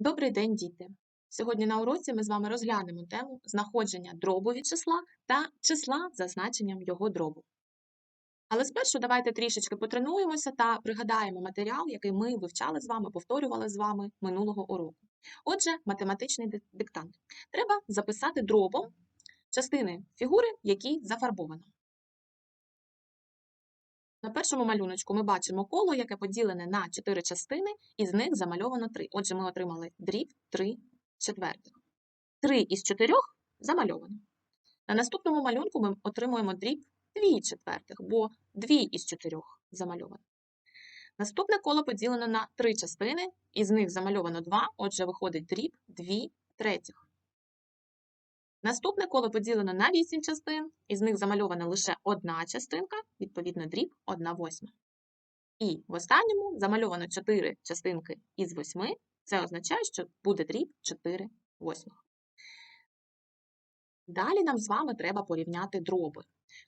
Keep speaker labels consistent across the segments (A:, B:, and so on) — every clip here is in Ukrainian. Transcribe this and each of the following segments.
A: Добрий день, діти! Сьогодні на уроці ми з вами розглянемо тему знаходження дробу від числа та числа за значенням його дробу. Але спершу давайте трішечки потренуємося та пригадаємо матеріал, який ми вивчали з вами, повторювали з вами минулого уроку. Отже, математичний диктант. Треба записати дробом частини фігури, які зафарбовано. На першому малюночку ми бачимо коло, яке поділене на 4 частини, і з них замальовано 3. Отже, ми отримали дріб 3 четвертих. 3 із 4 замальовано. На наступному малюнку ми отримуємо дріб 2 четвертих, бо 2 із 4 замальовано. Наступне коло поділено на 3 частини, із них замальовано 2, отже, виходить дріб 2 третіх. Наступне коло поділено на 8 частин, із них замальована лише одна частинка, відповідно дріб 1 восьма. І в останньому замальовано 4 частинки із 8, це означає, що буде дріб 4 восьмих. Далі нам з вами треба порівняти дроби.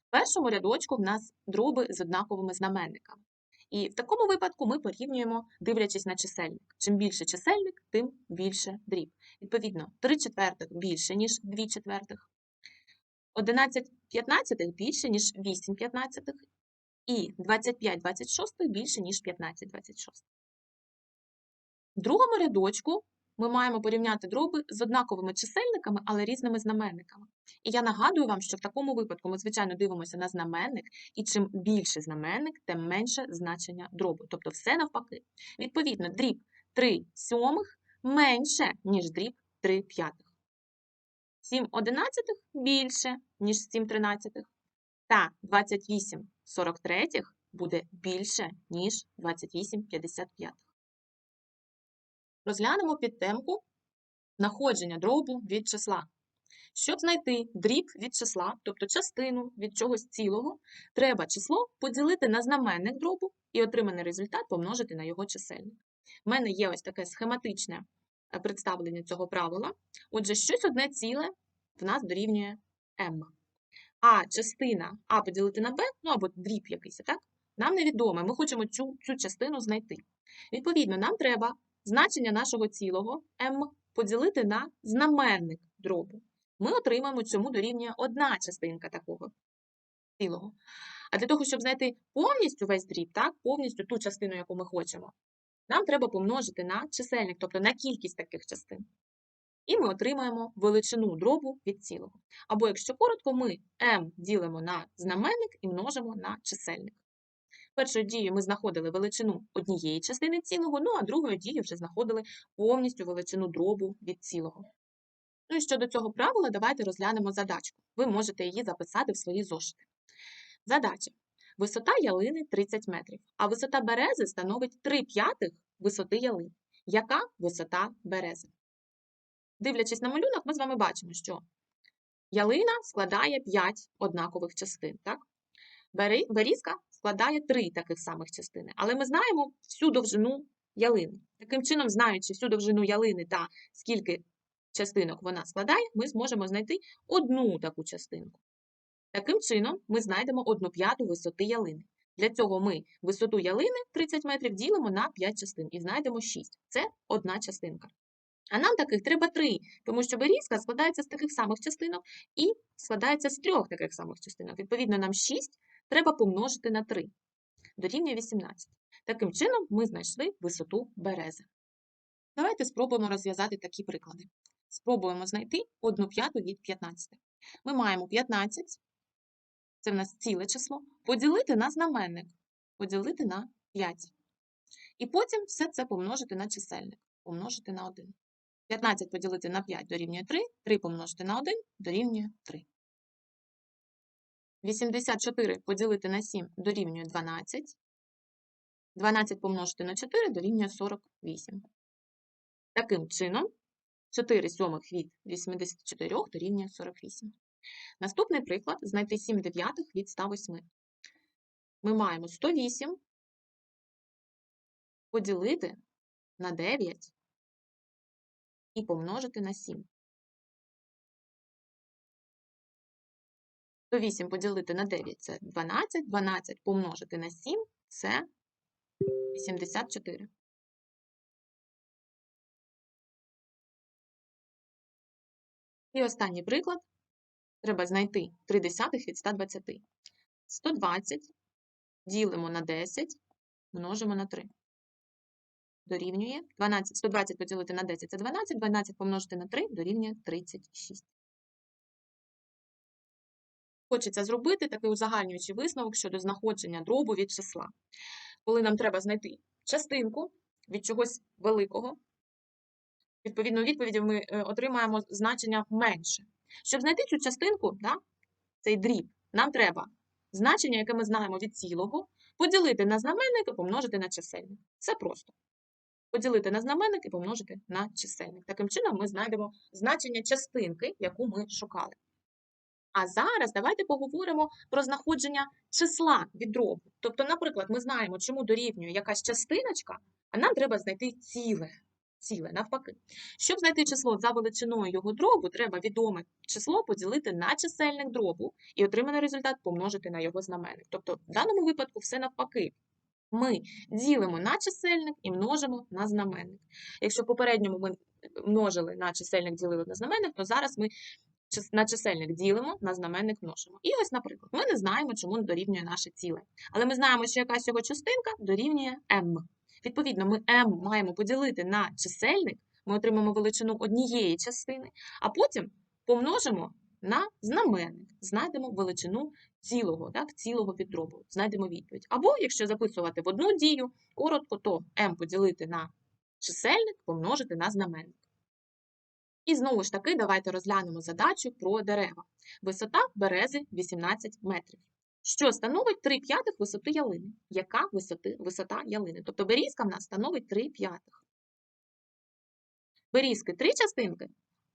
A: В першому рядочку в нас дроби з однаковими знаменниками. І в такому випадку ми порівнюємо, дивлячись на чисельник. Чим більше чисельник, тим більше дріб. Відповідно, 3 четвертих більше, ніж 2 четвертих, 11 п'ятнадцятих більше, ніж 8 п'ятнадцятих, і 25 26 більше, ніж 15 26. В другому рядочку ми маємо порівняти дроби з однаковими чисельниками, але різними знаменниками. І я нагадую вам, що в такому випадку ми, звичайно, дивимося на знаменник, і чим більше знаменник, тим менше значення дробу. Тобто все навпаки. Відповідно, дріб 3 сьомих менше, ніж дріб 3 п'ятих. 7 одинадцятих більше, ніж 7 тринадцятих. Та 28 43 буде більше, ніж 28 55. Розглянемо підтемку знаходження дробу від числа. Щоб знайти дріб від числа, тобто частину від чогось цілого, треба число поділити на знаменник дробу і отриманий результат помножити на його чисельник. У мене є ось таке схематичне е, представлення цього правила. Отже, щось одне ціле в нас дорівнює m. А частина А поділити на b, ну або дріб якийсь, так? Нам невідоме, ми хочемо цю, цю частину знайти. Відповідно, нам треба значення нашого цілого m поділити на знаменник дробу. Ми отримаємо цьому дорівнює одна частинка такого цілого. А для того, щоб знайти повністю весь дріб, так, повністю ту частину, яку ми хочемо, нам треба помножити на чисельник, тобто на кількість таких частин. І ми отримаємо величину дробу від цілого. Або, якщо коротко, ми m ділимо на знаменник і множимо на чисельник. Першою дією ми знаходили величину однієї частини цілого, ну а другою дією вже знаходили повністю величину дробу від цілого. Ну і щодо цього правила, давайте розглянемо задачку. Ви можете її записати в свої зошити. Задача. Висота ялини 30 метрів, а висота берези становить 3 п'ятих висоти ялини. Яка висота берези? Дивлячись на малюнок, ми з вами бачимо, що ялина складає 5 однакових частин. Так? Берізка складає 3 таких самих частини. Але ми знаємо всю довжину ялини. Таким чином, знаючи всю довжину ялини та скільки частинок вона складає, ми зможемо знайти одну таку частинку. Таким чином, ми знайдемо одну п'яту висоти ялини. Для цього ми висоту ялини 30 метрів ділимо на 5 частин і знайдемо 6. Це одна частинка. А нам таких треба 3, тому що берізка складається з таких самих частинок і складається з трьох таких самих частинок. Відповідно, нам 6 треба помножити на 3. Дорівнює 18. Таким чином, ми знайшли висоту берези. Давайте спробуємо розв'язати такі приклади. Спробуємо знайти 1 п'яту від 15. Ми маємо 15, це в нас ціле число, поділити на знаменник, поділити на 5. І потім все це помножити на чисельник, помножити на 1. 15 поділити на 5 дорівнює 3, 3 помножити на 1 дорівнює 3. 84 поділити на 7 дорівнює 12. 12 помножити на 4 дорівнює 48. Таким чином, 4 сьомих від 84 дорівнює 48. Наступний приклад – знайти 7 дев'ятих від 108. Ми маємо 108 поділити на 9 і помножити на 7. 108 поділити на 9 – це 12, 12 помножити на 7 – це 84. І останній приклад. Треба знайти 3 десятих від 120. 120 ділимо на 10, множимо на 3. Дорівнює 12. 120 поділити на 10 – це 12, 12 помножити на 3 дорівнює 36. Хочеться зробити такий узагальнюючий висновок щодо знаходження дробу від числа. Коли нам треба знайти частинку від чогось великого, відповідно, відповіді ми е, отримаємо значення менше. Щоб знайти цю частинку, да, цей дріб, нам треба значення, яке ми знаємо від цілого, поділити на знаменник і помножити на чисельник. Це просто. Поділити на знаменник і помножити на чисельник. Таким чином ми знайдемо значення частинки, яку ми шукали. А зараз давайте поговоримо про знаходження числа від дробу. Тобто, наприклад, ми знаємо, чому дорівнює якась частиночка, а нам треба знайти ціле. Ціле, навпаки. Щоб знайти число за величиною його дробу, треба відоме число поділити на чисельник дробу і отриманий результат помножити на його знаменник. Тобто, в даному випадку все навпаки. Ми ділимо на чисельник і множимо на знаменник. Якщо в попередньому ми множили на чисельник, ділили на знаменник, то зараз ми на чисельник ділимо, на знаменник множимо. І ось, наприклад, ми не знаємо, чому дорівнює наше ціле. Але ми знаємо, що якась його частинка дорівнює m. Відповідно, ми m маємо поділити на чисельник, ми отримаємо величину однієї частини, а потім помножимо на знаменник, знайдемо величину цілого, так, цілого підробу, знайдемо відповідь. Або, якщо записувати в одну дію, коротко, то m поділити на чисельник, помножити на знаменник. І знову ж таки, давайте розглянемо задачу про дерева. Висота берези 18 метрів. Що становить 3 п'ятих висоти ялини? Яка висоти, висота ялини? Тобто берізка в нас становить 3 п'ятих. Берізки 3 частинки,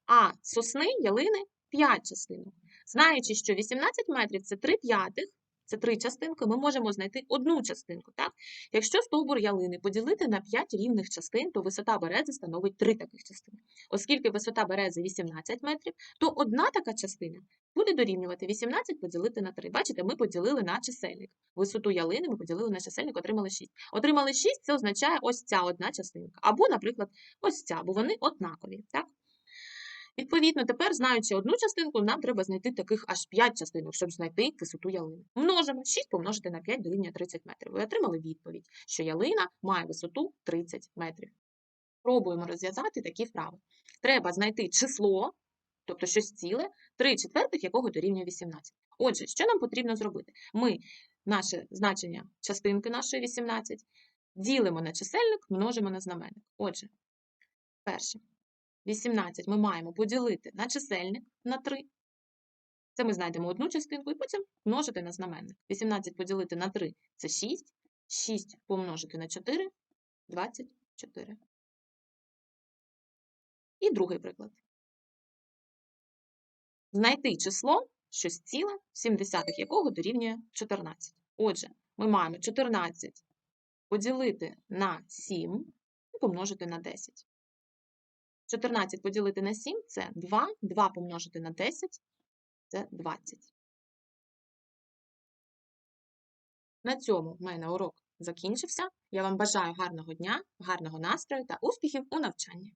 A: а сосни ялини 5 частинок. Знаючи, що 18 метрів це 3 п'ятих, це 3 частинки, ми можемо знайти одну частинку. Так? Якщо стовбур ялини поділити на 5 рівних частин, то висота берези становить 3 таких частини. Оскільки висота берези 18 метрів, то одна така частина буде дорівнювати 18 поділити на 3. Бачите, ми поділили на чисельник. Висоту ялини ми поділили на чисельник, отримали 6. Отримали 6, це означає ось ця одна частинка. Або, наприклад, ось ця, бо вони однакові. Так? Відповідно, тепер, знаючи одну частинку, нам треба знайти таких аж 5 частинок, щоб знайти висоту ялини. Множимо 6 помножити на 5 дорівнює 30 метрів. Ви отримали відповідь, що ялина має висоту 30 метрів. Пробуємо розв'язати такі вправи. Треба знайти число, тобто щось ціле, 3 четвертих якого дорівнює 18. Отже, що нам потрібно зробити? Ми наше значення частинки нашої 18 ділимо на чисельник, множимо на знаменник. Отже, перше. 18 ми маємо поділити на чисельник на 3. Це ми знайдемо одну частинку і потім множити на знаменник. 18 поділити на 3 – це 6. 6 помножити на 4 – 24. І другий приклад. Знайти число, щось ціле, 7 десятих якого дорівнює 14. Отже, ми маємо 14 поділити на 7 і помножити на 10. 14 поділити на 7 – це 2, 2 помножити на 10 – це 20. На цьому в мене урок закінчився. Я вам бажаю гарного дня, гарного настрою та успіхів у навчанні.